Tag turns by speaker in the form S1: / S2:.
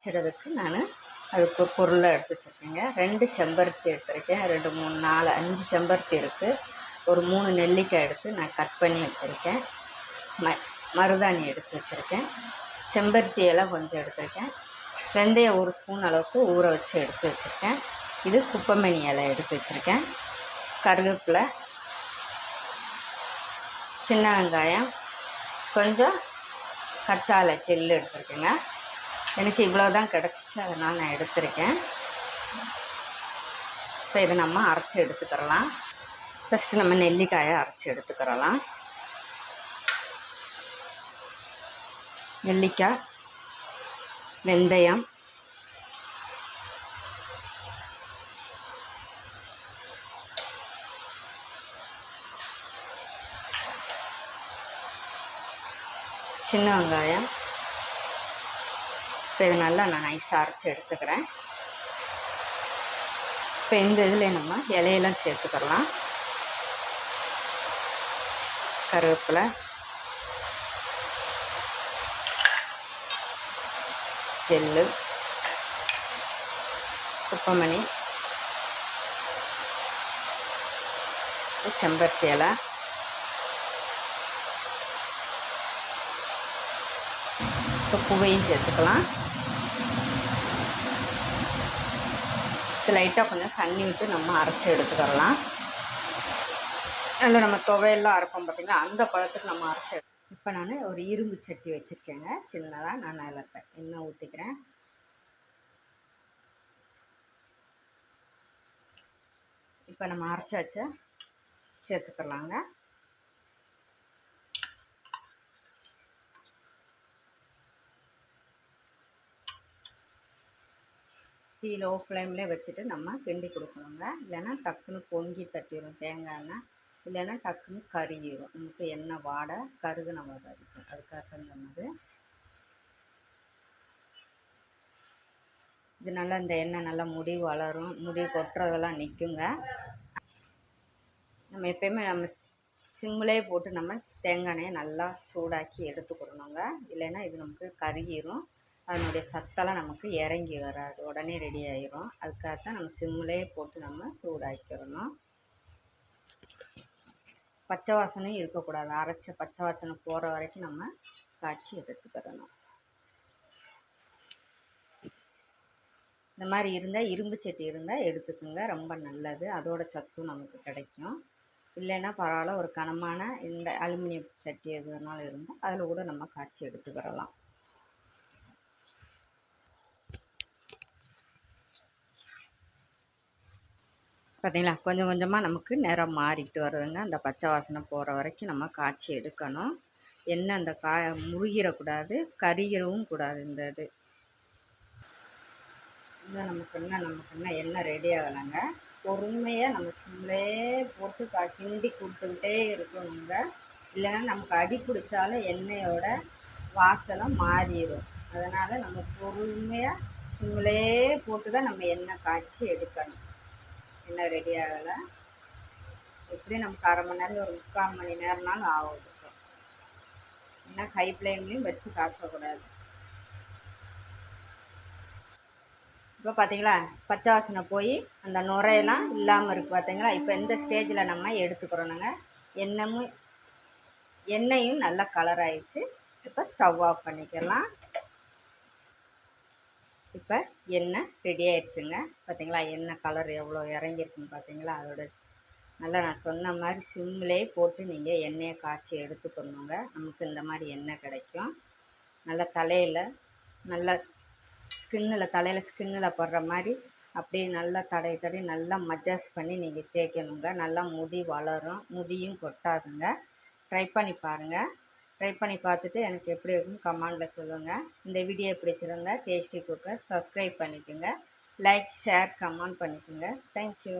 S1: வச்சுறதுக்கு நான் அதுக்கு ஒரு பொருளை எடுத்து வச்சுருக்கேங்க. ரெண்டு செம்பருத்தி எடுத்திருக்கேன். ரெண்டு மூணு நாலு அஞ்சு செம்பருத்தி இருக்குது ஒரு மூணு நெல்லிக்காய் எடுத்து நான் கட் பண்ணி வச்சுருக்கேன். ம மருதாணி எடுத்து வச்சுருக்கேன். செம்பருத்தி இலை கொஞ்சம் எடுத்திருக்கேன். வெந்தயம் ஒரு ஸ்பூன் அளவுக்கு ஊற வச்சு எடுத்து வச்சுருக்கேன். இது குப்பைமணி இலை எடுத்து வச்சுருக்கேன். கருவேப்பிலை சின்ன வெங்காயம் கொஞ்சம் கத்தாழை செல்லு எடுத்துருக்கேங்க. எனக்கு இவ்வளோ தான் கிடச்சிச்சு அதனால் நான் எடுத்திருக்கேன். இப்போ இதை நம்ம அரைச்சி எடுத்துக்கிறலாம். ஃபஸ்ட்டு நம்ம நெல்லிக்காயை அரைச்சி எடுத்துக்கிறலாம். நெல்லிக்காய் வெந்தயம் சின்ன வெங்காயம் இப்போ இது நல்லா நான் நைஸாக அரைச்சி எடுத்துக்கிறேன். இப்போ இந்த இதில் நம்ம இலையெல்லாம் சேர்த்துக்கலாம். கருவேப்பிலை. ஜெல்லு. குப்பமணி செம்பருத்தி இலை இப்போ பூவையும் சேர்த்துக்கலாம். இது லைட்டாக கொஞ்சம் தண்ணி விட்டு நம்ம அரைச்சி எடுத்துக்கிறலாம். அதில் நம்ம துவையெல்லாம் அரைப்போம் பார்த்திங்களா அந்த பதத்துக்கு நம்ம அரைச்சி இப்போ நான் ஒரு இரும்பு சட்டி வச்சுருக்கேங்க. சின்னதாக நான் அதில் எண்ணெய் ஊற்றிக்கிறேன் இப்போ நம்ம அரைச்சி சேர்த்துக்கலாங்க. தீ லோ ஃப்ளேமில் வச்சுட்டு நம்ம கிண்டி கொடுக்கணுங்க. இல்லைன்னா டக்குன்னு பொங்கி தட்டிடும் தேங்காய் எண்ணெய் இல்லைன்னா டக்குன்னு கருகிரும். நமக்கு எண்ணெய் வாடை கருகுன வாடை இருக்கும். அதுக்காக சொன்னது இது நல்லா இந்த எண்ணெய் நல்லா முடி வளரும். முடி கொட்டுறதெல்லாம் நிற்குங்க. நம்ம எப்பயுமே நம்ம சிம்மிலே போட்டு நம்ம தேங்காய் எண்ணெயை நல்லா சூடாக்கி எடுத்துக்கிடணுங்க இல்லைன்னா இது நமக்கு கருகிரும். அதனுடைய சத்தெல்லாம் நமக்கு இறங்கி வராது. உடனே ரெடி ஆயிரும். அதுக்காக தான் நம்ம சிம்மிலே போட்டு நம்ம சூடாக்கிடணும். பச்சை வாசனையும் இருக்கக்கூடாது. அரைச்ச பச்சை வாசனை போகிற வரைக்கும் நம்ம காய்ச்சி எடுத்துக்கிறணும் இந்த மாதிரி இருந்தால் இரும்பு சட்டி இருந்தால் எடுத்துக்கோங்க. ரொம்ப நல்லது. அதோட சத்தும் நமக்கு கிடைக்கும். இல்லைன்னா பரவாயில்ல ஒரு கனமான இந்த அலுமினியம் சட்டி எதுனாலும் இருந்தால் அதில் கூட நம்ம காய்ச்சி எடுத்துக்கிறலாம் பார்த்திங்களா கொஞ்சம் கொஞ்சமாக நமக்கு நிறம் மாறிக்கிட்டு வருதுங்க. அந்த பச்சை வாசனை போகிற வரைக்கும் நம்ம காய்ச்சி எடுக்கணும். எண்ணெய் அந்த கா முறுகிறக்கூடாது கருகிறவும் கூடாது இந்த இது. நமக்கு என்ன நமக்கு என்ன எண்ணெய் ரெடி ஆகலைங்க? பொறுமையாக நம்ம சிம்லே போட்டு கா கிண்டி கொடுத்துக்கிட்டே இருக்கணுங்க. இல்லைன்னா நமக்கு அடி பிடிச்சாலும் எண்ணெயோட வாசனை மாறிடும். அதனால் நம்ம பொறுமையாக சிம்லே போட்டு தான் நம்ம எண்ணெய் காய்ச்சி எடுக்கணும். இன்னும் ரெடி ஆகலை. எப்படியும் நமக்கு அரை மணி நேரம் ஒரு முக்கால் மணி நேரம்னாலும் ஆகும். இன்னும் ஹை ஃப்ளேம்லேயும் வச்சு காய்ச்சக்கூடாது. இப்போ பார்த்தீங்களா பச்சை வாசனை போய் அந்த நுரையெல்லாம் இல்லாமல் இருக்குது பார்த்தீங்களா? இப்போ இந்த ஸ்டேஜில் நம்ம எடுத்துக்கிறோனுங்க எண்ணமும் எண்ணெயும் நல்லா கலர் ஆயிடுச்சு. இப்போ ஸ்டவ் ஆஃப் பண்ணிக்கலாம். இப்போ எண்ணெய் ரெடி ஆயிடுச்சுங்க. பார்த்தீங்களா? எண்ணெய் கலர் எவ்வளோ இறங்கியிருக்குன்னு பார்த்தீங்களா? அதோட நல்லா நான் சொன்ன மாதிரி சிம்மிலே போட்டு நீங்கள் எண்ணெயை காய்ச்சி எடுத்துக்கணுங்க. நமக்கு இந்த மாதிரி எண்ணெய் கிடைக்கும். நல்லா தலையில் நல்லா ஸ்கின்னில் தலையில் ஸ்கின்னில் போடுற மாதிரி அப்படியே நல்லா தடை தடவி நல்லா மஜாஸ் பண்ணி நீங்கள் தேய்க்கணுங்க. நல்லா முடி வளரும். முடியும் கொட்டாதுங்க. ட்ரை பண்ணி பாருங்கள் ட்ரை பண்ணி பார்த்துட்டு எனக்கு எப்படி இருக்குன்னு கமெண்டில் சொல்லுங்கள் இந்த வீடியோ பிடிச்சிருந்தா டேஸ்டி குக்கர் சப்ஸ்கிரைப் பண்ணிக்கோங்க. லைக் ஷேர் கமெண்ட் பண்ணிக்கோங்க. Thank you